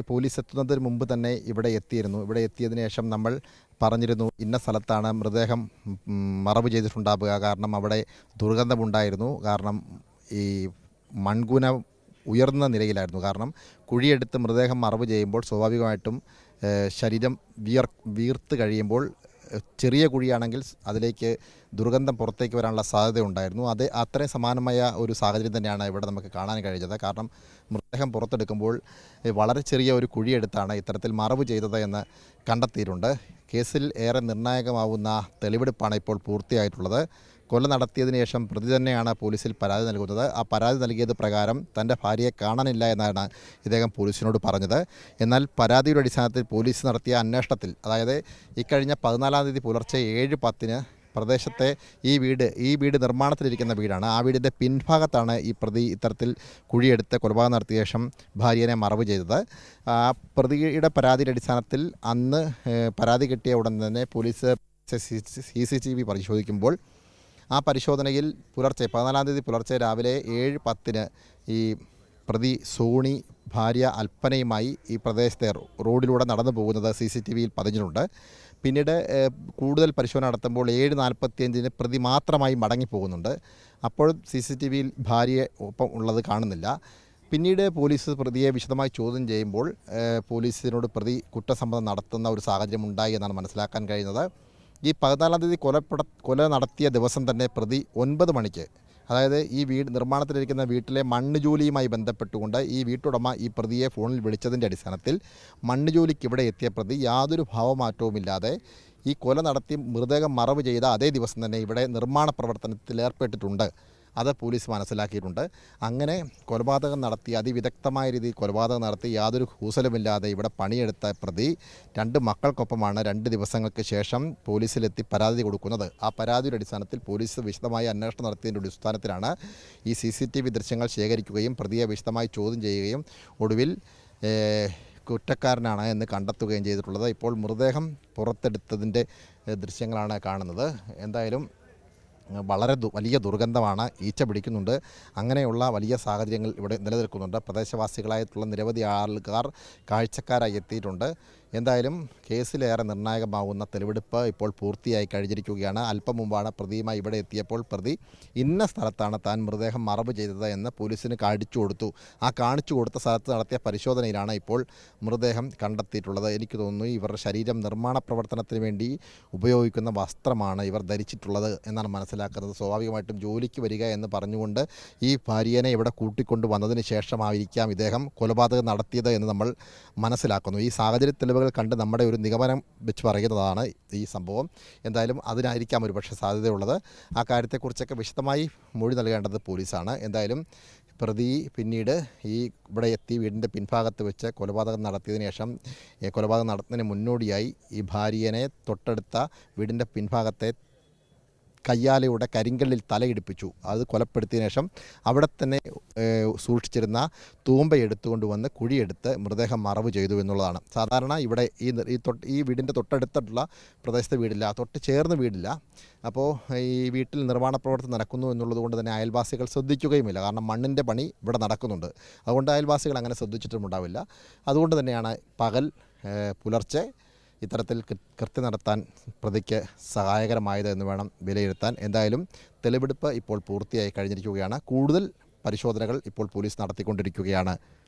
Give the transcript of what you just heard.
Police എത്തുന്നതിന് മുമ്പ് തന്നെ ഇവിടെ എത്തിയിരുന്നു. ഇവിടെ എത്തിയതിനു ശേഷം നമ്മൾ പറഞ്ഞിരുന്നു ഇന്ന സ്ഥലത്താണ് മൃതദേഹം മറവ് ചെയ്തിട്ടുണ്ടാവുക. കാരണം അവിടെ ദുർഗന്ധമുണ്ടായിരുന്നു. കാരണം ഈ മൺകുന ഉയർന്ന നിലയിലായിരുന്നു. കാരണം കുഴിയെടുത്ത് മൃതദേഹം മറവ് ചെയ്യുമ്പോൾ സ്വാഭാവികമായിട്ടും ശരീരം വിയർ വീർത്ത് കഴിയുമ്പോൾ ചെറിയ കുഴിയാണെങ്കിൽ അതിലേക്ക് ദുർഗന്ധം പുറത്തേക്ക് വരാനുള്ള സാധ്യത ഉണ്ടായിരുന്നു. അത് അത്രയും സമാനമായ ഒരു സാഹചര്യം തന്നെയാണ് ഇവിടെ നമുക്ക് കാണാൻ കഴിഞ്ഞത്. കാരണം മൃതദേഹം പുറത്തെടുക്കുമ്പോൾ വളരെ ചെറിയ ഒരു കുഴിയെടുത്താണ് ഇത്തരത്തിൽ മറവ് ചെയ്തത് എന്ന് കണ്ടെത്തിയിട്ടുണ്ട്. കേസിൽ ഏറെ നിർണായകമാവുന്ന തെളിവെടുപ്പാണ് ഇപ്പോൾ പൂർത്തിയായിട്ടുള്ളത്. കൊല നടത്തിയതിനു ശേഷം പ്രതി തന്നെയാണ് പോലീസിൽ പരാതി നൽകുന്നത്. ആ പരാതി നൽകിയത് പ്രകാരം തന്റെ ഭാര്യയെ കാണാനില്ല എന്നാണ് ഇദ്ദേഹം പോലീസിനോട് പറഞ്ഞത്. എന്നാൽ പരാതിയുടെ അടിസ്ഥാനത്തിൽ പോലീസ് നടത്തിയ അന്വേഷണത്തിൽ അതായത് ഇക്കഴിഞ്ഞ പതിനാലാം തീയതി പുലർച്ചെ ഏഴ് പത്തിന് പ്രദേശത്തെ ഈ വീട് ഈ വീട് നിർമ്മാണത്തിലിരിക്കുന്ന വീടാണ്. ആ വീടിന്റെ പിൻഭാഗത്താണ് ഈ പ്രതി ഇത്തരത്തിൽ കുഴിയെടുത്ത് കൊലപാതകം നടത്തിയ ശേഷം ഭാര്യനെ മറവ് ചെയ്തത്. പ്രതിയുടെ പരാതിയുടെ അടിസ്ഥാനത്തിൽ അന്ന് പരാതി കിട്ടിയ ഉടൻ തന്നെ police C C T V പരിശോധിക്കുമ്പോൾ ആ പരിശോധനയിൽ പുലർച്ചെ പതിനാലാം തീയതി പുലർച്ചെ രാവിലെ ഏഴ് പത്തിന് ഈ പ്രതി സോണി ഭാര്യ അൽപ്പനയുമായി ഈ പ്രദേശത്തെ റോഡിലൂടെ നടന്നു പോകുന്നത് സി സി ടി വിയിൽ പതിഞ്ഞിട്ടുണ്ട്. പിന്നീട് കൂടുതൽ പരിശോധന നടത്തുമ്പോൾ ഏഴ് നാൽപ്പത്തിയഞ്ചിന് പ്രതി മാത്രമായി മടങ്ങിപ്പോകുന്നുണ്ട് അപ്പോഴും സി സി ടി വിയിൽ ഭാര്യയെ ഒപ്പം ഉള്ളത് കാണുന്നില്ല. പിന്നീട് പോലീസ് പ്രതിയെ വിശദമായി ചോദ്യം ചെയ്യുമ്പോൾ പോലീസിനോട് പ്രതി കുറ്റസമ്മതം നടത്തുന്ന ഒരു സാഹചര്യം ഉണ്ടായി എന്നാണ് മനസ്സിലാക്കാൻ കഴിയുന്നത്. ഈ പതിനാലാം തീയതി കൊലപ്പെട കൊല നടത്തിയ ദിവസം തന്നെ പ്രതി ഒൻപത് മണിക്ക് അതായത് ഈ വീട് നിർമ്മാണത്തിലിരിക്കുന്ന വീട്ടിലെ മണ്ണ് ജോലിയുമായി ബന്ധപ്പെട്ടുകൊണ്ട് ഈ വീട്ടുടമ ഈ പ്രതിയെ ഫോണിൽ വിളിച്ചതിന്റെ അടിസ്ഥാനത്തിൽ മണ്ണ് ജോലിക്ക് ഇവിടെ എത്തിയ പ്രതി യാതൊരു ഭാവമാറ്റവുമില്ലാതെ ഈ കൊല നടത്തി മൃതദേഹം മറവ് ചെയ്ത അതേ ദിവസം തന്നെ ഇവിടെ നിർമ്മാണ പ്രവർത്തനത്തിൽ ഏർപ്പെട്ടിട്ടുണ്ട്. അത് പോലീസ് മനസ്സിലാക്കിയിട്ടുണ്ട്. അങ്ങനെ കൊലപാതകം നടത്തി അതിവിദഗ്ധമായ രീതിയിൽ കൊലപാതകം നടത്തി യാതൊരു കൂസലുമില്ലാതെ ഇവിടെ പണിയെടുത്ത പ്രതി രണ്ട് മക്കൾക്കൊപ്പമാണ് രണ്ട് ദിവസങ്ങൾക്ക് ശേഷം പോലീസിലെത്തി പരാതി കൊടുക്കുന്നത്. ആ പരാതിയുടെ അടിസ്ഥാനത്തിൽ പോലീസ് വിശദമായ അന്വേഷണം നടത്തിയതിന്റെ അടിസ്ഥാനത്തിലാണ് ഈ സി സി ടി വി ദൃശ്യങ്ങൾ ശേഖരിക്കുകയും പ്രതിയെ വിശദമായി ചോദ്യം ചെയ്യുകയും ഒടുവിൽ കുറ്റക്കാരനാണ് എന്ന് കണ്ടെത്തുകയും ചെയ്തിട്ടുള്ളത്. ഇപ്പോൾ മൃതദേഹം പുറത്തെടുത്തതിന്റെ ദൃശ്യങ്ങളാണ് കാണുന്നത്. എന്തായാലും വളരെ വലിയ ദുർഗന്ധമാണ് ഈച്ച പിടിക്കുന്നുണ്ട്. അങ്ങനെയുള്ള വലിയ സാഹചര്യങ്ങൾ ഇവിടെ നിലനിൽക്കുന്നുണ്ട്. പ്രദേശവാസികളായിട്ടുള്ള നിരവധി ആൾക്കാർ കാഴ്ചക്കാരായി എത്തിയിട്ടുണ്ട്. എന്തായാലും കേസിലേറെ നിർണായകമാവുന്ന തെളിവെടുപ്പ് ഇപ്പോൾ പൂർത്തിയായി കഴിഞ്ഞിരിക്കുകയാണ്. അല്പം മുമ്പാണ് പ്രതിയുമായി ഇവിടെ എത്തിയപ്പോൾ പ്രതി ഇന്ന സ്ഥലത്താണ് താൻ മൃതദേഹം മറവ് ചെയ്തത് എന്ന് പോലീസിന് കാണിച്ചു കൊടുത്തു. ആ കാണിച്ചു കൊടുത്ത സ്ഥലത്ത് നടത്തിയ പരിശോധനയിലാണ് ഇപ്പോൾ മൃതദേഹം കണ്ടെത്തിയിട്ടുള്ളത്. എനിക്ക് തോന്നുന്നു ഇവരുടെ ശരീരം നിർമ്മാണ പ്രവർത്തനത്തിന് വേണ്ടി ഉപയോഗിക്കുന്ന വസ്ത്രമാണ് ഇവർ ധരിച്ചിട്ടുള്ളത് എന്നാണ് മനസ്സിലാക്കുന്നത്. സ്വാഭാവികമായിട്ടും ജോലിക്ക് വരിക എന്ന് പറഞ്ഞുകൊണ്ട് ഈ ഭാര്യനെ ഇവിടെ കൂട്ടിക്കൊണ്ടു വന്നതിന് ശേഷമായിരിക്കാം ഇദ്ദേഹം കൊലപാതകം നടത്തിയത് എന്ന് നമ്മൾ മനസ്സിലാക്കുന്നു. ഈ സാഹചര്യ തെളിവുകൾ കണ്ട് നമ്മുടെ ഒരു നിഗമനം വെച്ച് പറയുന്നതാണ് ഈ സംഭവം. എന്തായാലും അതിനായിരിക്കാം ഒരു പക്ഷേ സാധ്യതയുള്ളത്. ആ കാര്യത്തെക്കുറിച്ചൊക്കെ വിശദമായി മൊഴി നൽകേണ്ടത് പോലീസാണ്. എന്തായാലും പ്രതി പിന്നീട് ഈ ഇവിടെ എത്തി വീടിന്റെ പിൻഭാഗത്ത് വെച്ച് കൊലപാതകം നടത്തിയതിനു ശേഷം കൊലപാതകം നടത്തുന്നതിന് മുന്നോടിയായി ഈ ഭാര്യനെ തൊട്ടടുത്ത വീടിന്റെ പിൻഭാഗത്തെ കയ്യാലയുടെ കരിങ്കല്ലിൽ തലയിടിപ്പിച്ചു. അത് കൊലപ്പെടുത്തിയ ശേഷം അവിടെ തന്നെ സൂക്ഷിച്ചിരുന്ന തൂമ്പ എടുത്തുകൊണ്ട് വന്ന് കുഴിയെടുത്ത് മൃതദേഹം മറവ് ചെയ്തു എന്നുള്ളതാണ്. സാധാരണ ഇവിടെ ഈ ഈ തൊട്ട് ഈ വീടിന്റെ തൊട്ടടുത്തുള്ള പ്രദേശത്തെ വീടില്ല. തൊട്ട് ചേർന്ന് വീടില്ല. അപ്പോൾ ഈ വീട്ടിൽ നിർമ്മാണ പ്രവർത്തനം നടക്കുന്നു എന്നുള്ളത് കൊണ്ട് തന്നെ അയൽവാസികൾ ശ്രദ്ധിക്കുകയുമില്ല. കാരണം മണ്ണിന്റെ പണി ഇവിടെ നടക്കുന്നുണ്ട്. അതുകൊണ്ട് അയൽവാസികൾ അങ്ങനെ ശ്രദ്ധിച്ചിട്ടുമുണ്ടാവില്ല അതുകൊണ്ട് തന്നെയാണ് പകൽ പുലർച്ചെ ഇത്തരത്തിൽ കൃത്യം നടത്താൻ പ്രതിക്ക് സഹായകരമായത് എന്ന് വേണം വിലയിരുത്താൻ. എന്തായാലും തെളിവെടുപ്പ് ഇപ്പോൾ പൂർത്തിയായി കഴിഞ്ഞിരിക്കുകയാണ്. കൂടുതൽ പരിശോധനകൾ ഇപ്പോൾ പോലീസ് നടത്തിക്കൊണ്ടിരിക്കുകയാണ്.